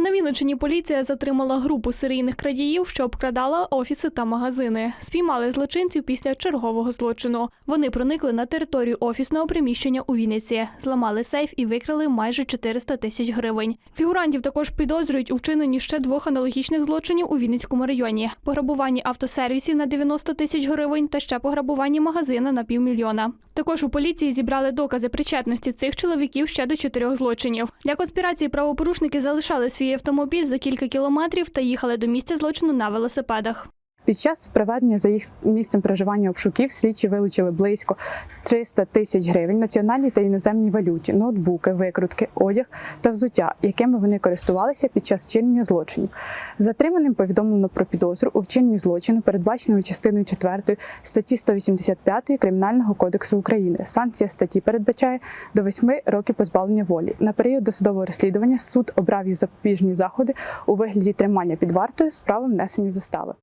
На Вінниччині поліція затримала групу серійних крадіїв, що обкрадала офіси та магазини. Спіймали злочинців після чергового злочину. Вони проникли на територію офісного приміщення у Вінниці, зламали сейф і викрали майже 400 тисяч гривень. Фігурантів також підозрюють у вчиненні ще двох аналогічних злочинів у Вінницькому районі: пограбуванні автосервісів на 90 тисяч гривень та ще пограбуванні магазина на півмільйона. Також у поліції зібрали докази причетності цих чоловіків ще до чотирьох злочинів. Для конспірації правопорушники залишали свій автомобіль за кілька кілометрів та їхали до місця злочину на велосипедах. Під час проведення за їх місцем проживання обшуків слідчі вилучили близько 300 тисяч гривень національній та іноземній валюті, ноутбуки, викрутки, одяг та взуття, якими вони користувалися під час вчинення злочинів. Затриманим повідомлено про підозру у вчиненні злочину, передбаченого частиною 4 статті 185 Кримінального кодексу України. Санкція статті передбачає до 8 років позбавлення волі. На період досудового розслідування суд обрав їх запобіжні заходи у вигляді тримання під вартою з правом внесення застави.